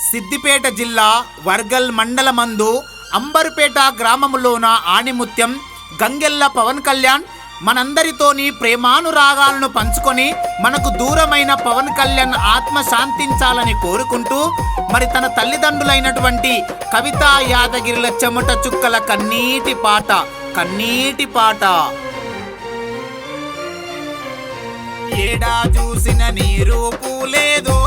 సిద్దిపేట జిల్లా వర్గల్ మండలమందు అంబర్పేట గ్రామములోన ఆణిముత్యం గంగెల్ల పవన్ కళ్యాణ్ మనందరితోని ప్రేమానురాగాలను పంచుకొని మనకు దూరమైన పవన్ కళ్యాణ్ ఆత్మ శాంతించాలని కోరుకుంటూ మరి తన తల్లిదండ్రులైనటువంటి కవితా యాదగిరిల చెమట చుక్కల కన్నీటి పాట కన్నీటి పాట. ఏడా చూసిన నీరు పూలేదో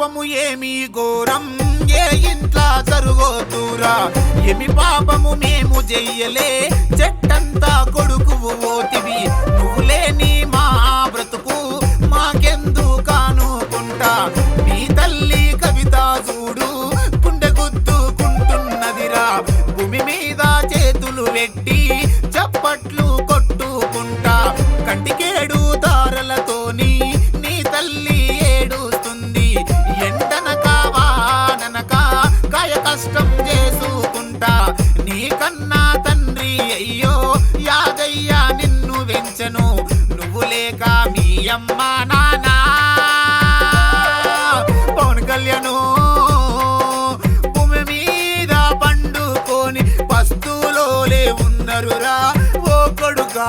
పాపము ఏమి ఘోరం? ఏ ఇంట్లా జరుగోతురా? ఏమి పాపము మేము చెయ్యలే చెట్టంతా కొడుకువు ఓతివి. నువ్వు లేని మా బ్రతుకు మాకెందు కానుకుంటా? మీ తల్లి కవిత చూడు గుండె గుద్దుకుంటున్నదిరా భూమి మీద చేతులు పెట్టి చప్పట్లు నిన్ను నువ్వు లేక మీ అమ్మ నాన్న. పవన్ కళ్యాణ్ భూమి మీద పండుకొని పస్తులోలే ఉన్నరురా ఓ కొడుకా.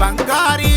bancari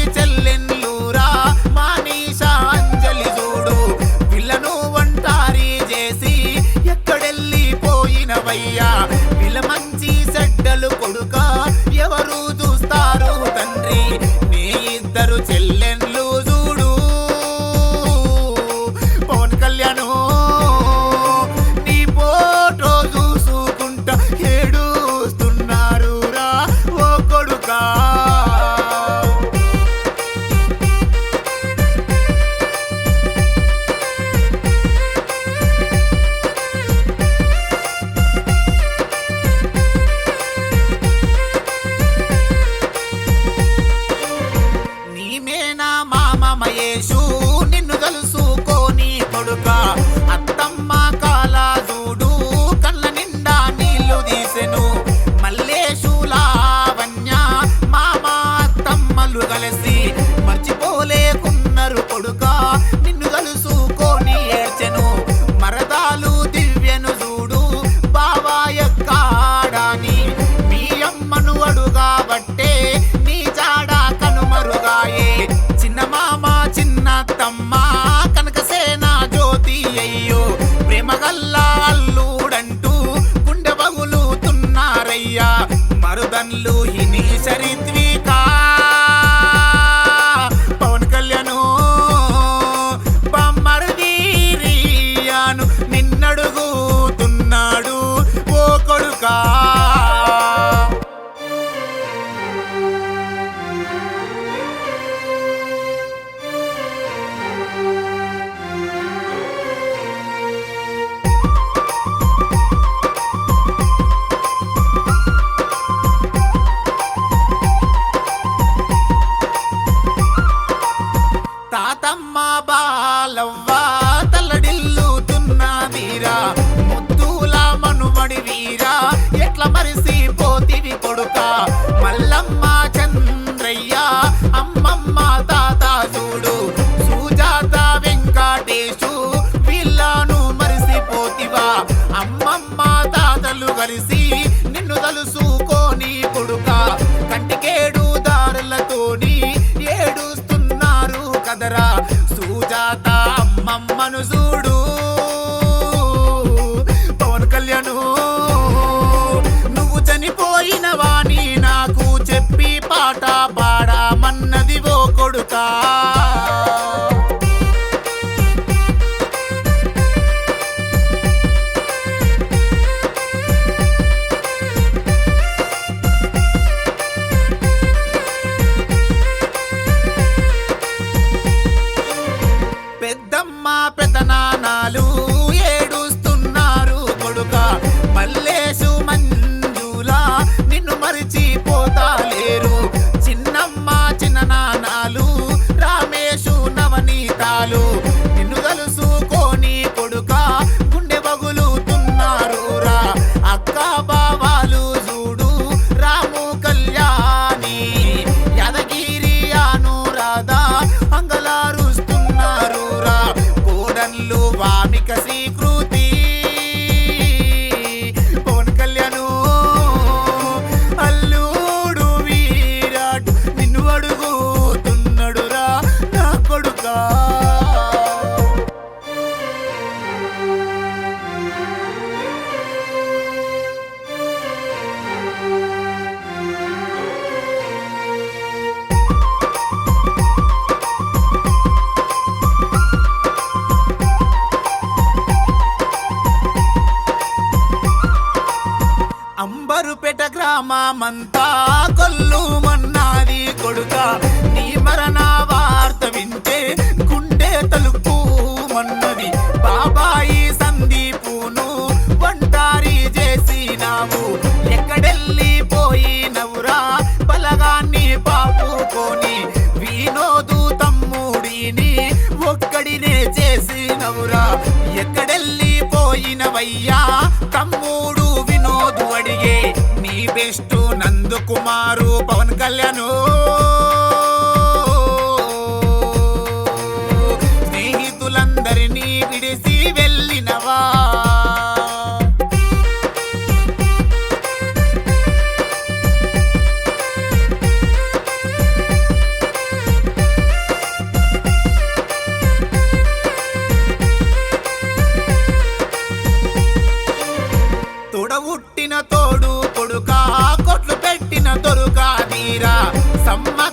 మల్లమ్మ చంద్రయ్య అమ్మమ్మ తాత చూడు సుజాత వెంకటేశు పిల్లను మరిసిపోతివా. అమ్మమ్మ తాతలు కలిసి నిన్ను తలుసుకోని కొడుక. కంటికేడు దారులతోని ఏడుస్తున్నారు కదరా. సుజాత అమ్మమ్మను చూడు పవన్ కళ్యాణ్ చనిపోయిన వాణి నాకు చెప్పి పాట పాడమన్నది ఓ కొడుకా. రావుపేట గ్రామమంతా కొల్లు మన్నాది కొడుక. నీ మరణ వార్త వింటే గుండె తలుపు మన్నది. బాబాయి సందీపును ఒంటారి చేసినావు. ఎక్కడెళ్ళిపోయినవురా బలగాన్ని పాపుకొని. వినోదు తమ్ముడిని ఒక్కడినే చేసినవురా ఎక్కడెళ్ళిపోయినవయ్యా కుమారు పవన్ కళ్యాణ్. స్నేహితులందరినీ విడిసి వెళ్ళినవా? తోడు My.